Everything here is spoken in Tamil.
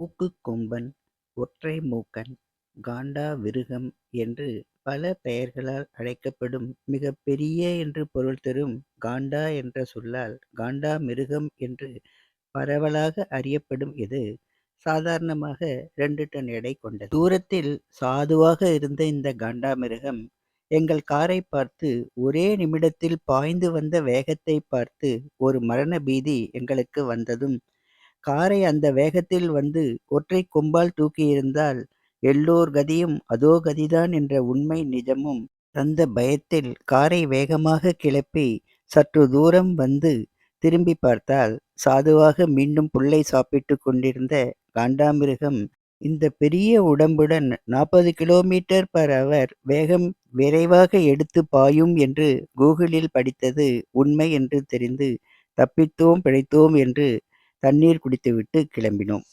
மூக்குக் கொம்பன், ஒற்றை மூக்கன், காண்டாவிருகம் என்று பல பெயர்களால் அழைக்கப்படும் மிகப் பெரிய என்று பொருள் தரும் காண்டா என்ற சொல்லால் காண்டாமிருகம் என்று பரவலாக அறியப்படும் இது சாதாரணமாக ரெண்டு டன் எடை கொண்டது. தூரத்தில் சாதுவாக இருந்த இந்த காண்டாமிருகம் எங்கள் காரை பார்த்து ஒரே நிமிடத்தில் பாய்ந்து வந்த வேகத்தை பார்த்து ஒரு மரண பீதி எங்களுக்கு வந்ததும் காரை அந்த வேகத்தில் வந்து ஒற்றைக் கொம்பால் தூக்கியிருந்தால் எல்லோர் கதியும் அதோ கதிதான் என்ற உண்மை நிஜமும் தந்த பயத்தில் காரை வேகமாக கிளப்பி சற்று தூரம் வந்து திரும்பிப் பார்த்தால் சாதுவாக மீண்டும் புல்லை சாப்பிட்டு கொண்டிருந்த காண்டாமிருகம் இந்த பெரிய உடம்புடன் நாற்பது கிலோமீட்டர் பர் அவர் வேகம் விரைவாக எடுத்து பாயும் என்று கூகுளில் படித்தது உண்மை என்று தெரிந்து தப்பித்தோம் பிழைத்தோம் என்று தண்ணீர் குடித்துவிட்டு கிளம்பினோம்.